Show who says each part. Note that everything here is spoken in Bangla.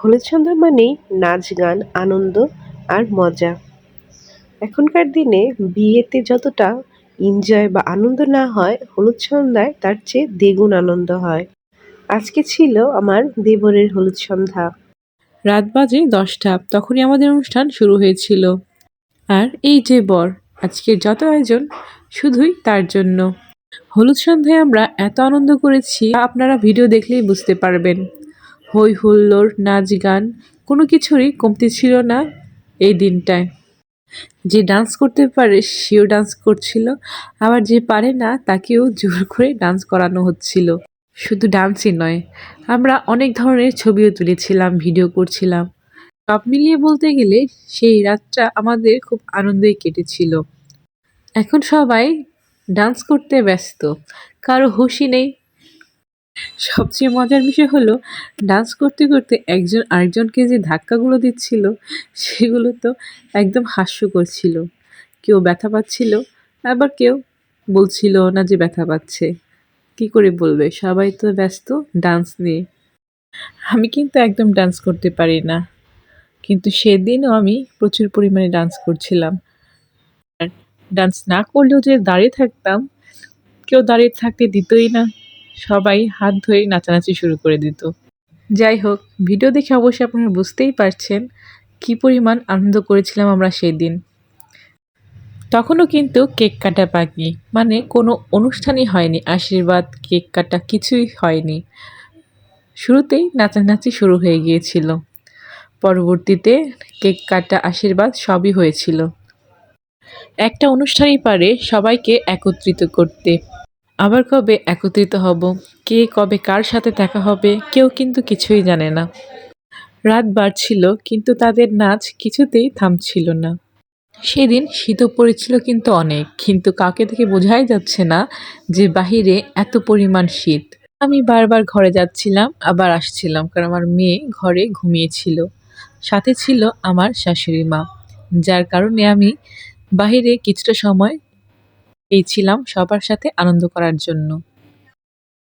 Speaker 1: হলুদ সন্ধ্যা মানেই নাচ, গান, আনন্দ আর মজা। এখনকার দিনে বিয়েতে যতটা এনজয় বা আনন্দ না হয়, হলুদ সন্ধ্যায় তার চেয়ে দ্বিগুণ আনন্দ হয়। আজকে ছিল আমার দেবরের হলুদ সন্ধ্যা।
Speaker 2: রাত বাজে দশটা, তখনই আমাদের অনুষ্ঠান শুরু হয়েছিল। আর এই যে বর, আজকের যত আয়োজন, শুধুই তার জন্য। হলুদ সন্ধ্যায় আমরা এত আনন্দ করেছি, আপনারা ভিডিও দেখলেই বুঝতে পারবেন। হই হুল্লোড়, নাচ গান, কোনো কিছুরই কমতি ছিল না এই দিনটায়। যে ডান্স করতে পারে, সেও ডান্স করছিল। আবার যে পারে না, তাকেও জোর করে ডান্স করানো হচ্ছিল। শুধু ডান্সই নয়, আমরা অনেক ধরনের ছবিও তুলেছিলাম ভিডিও করছিলাম। সব মিলিয়ে বলতে গেলে, সেই রাতটা আমাদের খুব আনন্দেই কেটেছিল। এখন সবাই ডান্স করতে ব্যস্ত, কারও হুঁশই নেই সবচেয়ে মজার বিষয় হলো ডান্স করতে করতে একজন আরেকজনকে যে ধাক্কাগুলো দিচ্ছিল, সেগুলো তো একদম হাস্যকর ছিল। কেউ ব্যথা পাচ্ছিল, আবার কেউ বলছিল না যে ব্যথা পাচ্ছে। কি করে বলবে? সবাই তো ব্যস্ত ডান্স নিয়ে। আমি কিন্তু একদম ডান্স করতে পারি না। কিন্তু সেদিনও আমি প্রচুর পরিমাণে ডান্স করছিলাম। ডান্স না করলেও যে দাঁড়িয়ে থাকতাম, কেউ দাঁড়িয়ে থাকতে দিতই না। সবাই হাত ধরে নাচানাচি শুরু করে দিত। যাই হোক, ভিডিও দেখে অবশ্যই আপনারা বুঝতেই পারছেন কী পরিমাণ আনন্দ করেছিলাম আমরা সেই দিন তখনও কিন্তু কেক কাটা বাকি। মানে কোনো অনুষ্ঠানই হয়নি, আশীর্বাদ, কেক কাটা কিছুই হয়নি। শুরুতেই নাচানাচি শুরু হয়ে গিয়েছিল। পরবর্তীতে কেক কাটা আশীর্বাদ সবই হয়েছিল। একটা অনুষ্ঠানই পারে সবাইকে একত্রিত করতে। আবার কবে একত্রিত হব? কে কবে কার সাথে দেখা হবে? কেউ কিন্তু কিছুই জানে না। রাত বাড়ছিল, কিন্তু তাদের নাচ কিছুতেই থামছিল না। সেদিন শীতও পড়েছিল কিন্তু অনেক, কিন্তু কাকে থেকে বোঝাই যাচ্ছে না যে বাহিরে এত পরিমাণ শীত। আমি বারবার ঘরে যাচ্ছিলাম, আবার আসছিলাম, কারণ আমার মেয়ে ঘরে ঘুমিয়েছিল। সাথে ছিল আমার শাশুড়ি মা, যার কারণে আমি বাহিরে কিছুটা সময় পেয়েছিলাম সবার সাথে আনন্দ করার জন্য।